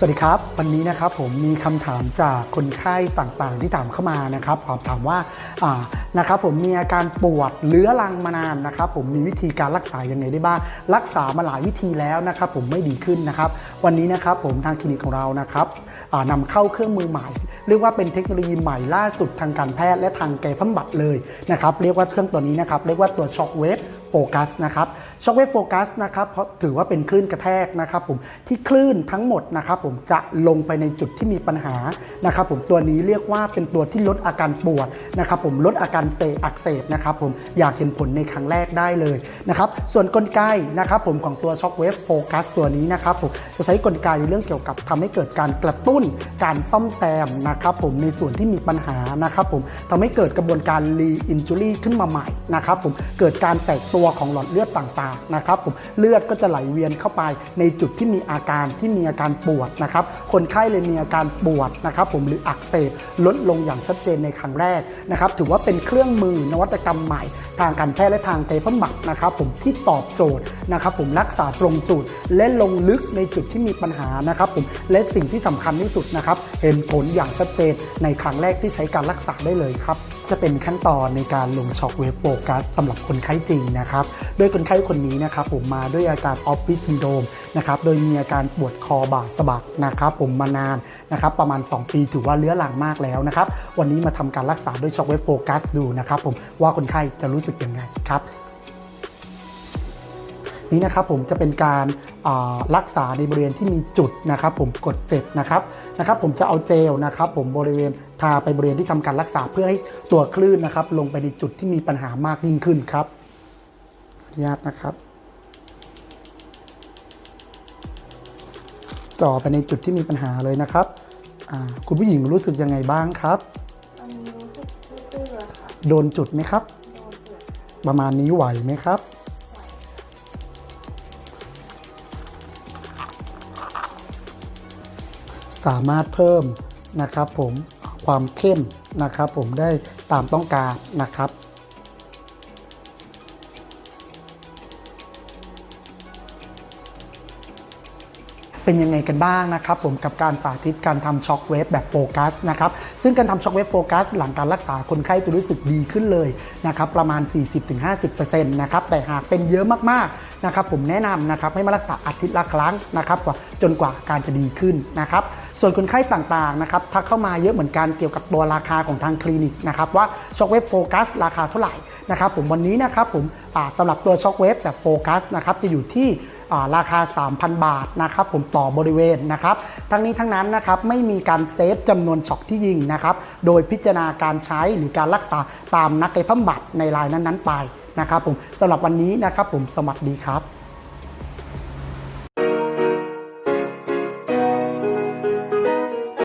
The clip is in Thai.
สวัสดีครับ วันนี้นะครับผมมีคำถามจากคนไข้ต่างๆ ที่ถามเข้ามานะครับขอถามว่าอ่านะครับผมมีอาการปวดเรื้อรังมานานนะครับ ผมมีวิธีการรักษาอยังไงได้บ้าง รักษามาหลายวิธีแล้วนะครับผมไม่ดีขึ้นนะครับ วันนี้นะครับผมทางคลินิกของเรานะครับอ่านำเข้าเครื่องมือใหม่ เรียกว่าเป็นเทคโนโลยีใหม่ล่าสุดทางการแพทย์และทางกายภาพบำบัดเลยนะครับเรียกว่าเครื่องตัวนี้นะครับเรียกว่าตัวช็อคเวฟโฟกัสนะครับช็อคเวฟโฟกัสนะครับเพราะถือว่าเป็นคลื่นกระแทกนะครับผมที่คลื่นทั้งหมดนะครับผมจะลงไปในจุดที่มีปัญหานะครับผมตัวนี้เรียกว่าเป็นตัวที่ลดอาการปวดนะครับผมลดอาการเสอักเสบนะครับผมอยากเห็นผลในครั้งแรกได้เลยนะครับส่วนกลไกนะครับผมของตัวช็อคเวฟโฟกัสตัวนี้นะครับผมจะใช้กลไกในเรื่องเกี่ยวกับทำให้เกิดการกระตุ้นการซ่อมแซมนะครับผมในส่วนที่มีปัญหานะครับผมทำให้เกิดกระบวนการรีอินจูรี่ขึ้นมาใหม่นะครับผมเกิดการแตกตัวของหลอดเลือดต่างๆนะครับผมเลือดก็จะไหลเวียนเข้าไปในจุดที่มีอาการที่มีอาการปวดนะครับคนไข้เลยมีอาการปวดนะครับผมหรืออักเสบลดลงอย่างชัดเจนในครั้งแรกนะครับถือว่าเป็นเครื่องมือนวัตกรรมใหม่ทางการแพทย์และทางกายภาพบำบัดนะครับผมที่ตอบโจทย์นะครับผมรักษาตรงจุดและลงลึกในจุดที่มีปัญหานะครับผมและสิ่งที่สำคัญที่สุดนะครับเห็นผลอย่างชัดเจนในครั้งแรกที่ใช้การรักษาได้เลยครับ จะเป็นขั้นตอนในการลงช็อคเวฟโฟกัสสำหรับคนไข้จริงนะครับ โดยคนไข้คนนี้นะครับผมมาด้วยอาการออฟฟิศซินโดรมนะครับโดยมีอาการปวดคอบ่าสะบักนะครับผมมานานนะครับประมาณ 2 ปีถือว่าเลื้อรังมากแล้วนะครับ วันนี้มาทำการรักษาด้วยช็อคเวฟโฟกัสดูนะครับผมว่าคนไข้จะรู้สึกยังไงครับ นี่นะครับผมจะเป็นการอ่ารักษาในบริเวณที่มีจุดนะครับ ผมกดเจ็บนะครับนะครับ ผมจะเอาเจลนะครับผมบริเวณทาไปบริเวณที่ทำการรักษาเพื่อให้ตัวคลื่นนะครับ ลงไปในจุดที่มีปัญหามากยิ่งขึ้นครับขออนุญาตนะครับจ่อไปในจุดที่มีปัญหาเลยนะครับอ่าคุณผู้หญิงรู้สึกยังไงบ้างครับอันนี้รู้สึกตื้อๆอะค่ะโดนจุดไหมครับโดนจุดประมาณนี้ไหวไหมครับ สามารถเพิ่มนะครับผมความเข้มนะครับผมได้ตามต้องการนะครับ เป็นยังไงกันบ้างนะครับผมกับการสาธิตการทำช็อคเวฟแบบโฟกัสนะครับซึ่งการทำช็อคเวฟโฟกัสหลังการรักษาคนไข้จะรู้สึกดีขึ้นเลยนะครับประมาณ 40-50%นะครับแต่หากเป็นเยอะมากๆนะครับผมแนะนำนะครับให้มารักษาอาทิตย์ละครั้งนะครับกว่าจนกว่าการจะดีขึ้นนะครับส่วนคนไข้ต่างๆนะครับถ้าเข้ามาเยอะเหมือนกันเกี่ยวกับตัวราคาของทางคลินิกนะครับว่าช็อคเวฟโฟกัสราคาเท่าไหร่นะครับผมวันนี้นะครับผมสำหรับตัวช็อคเวฟแบบโฟกัสนะครับจะอยู่ที่ ราคา 3,000 บาทนะครับผมต่อบริเวณนะครับทั้งนี้ทั้งนั้นนะครับไม่มีการเซฟจำนวนช็อตที่ยิงนะครับโดยพิจารณาการใช้หรือการรักษาตามนักกายภาพบำบัดในรายนั้นๆไปนะครับผมสำหรับวันนี้นะครับผมสวัสดีครับ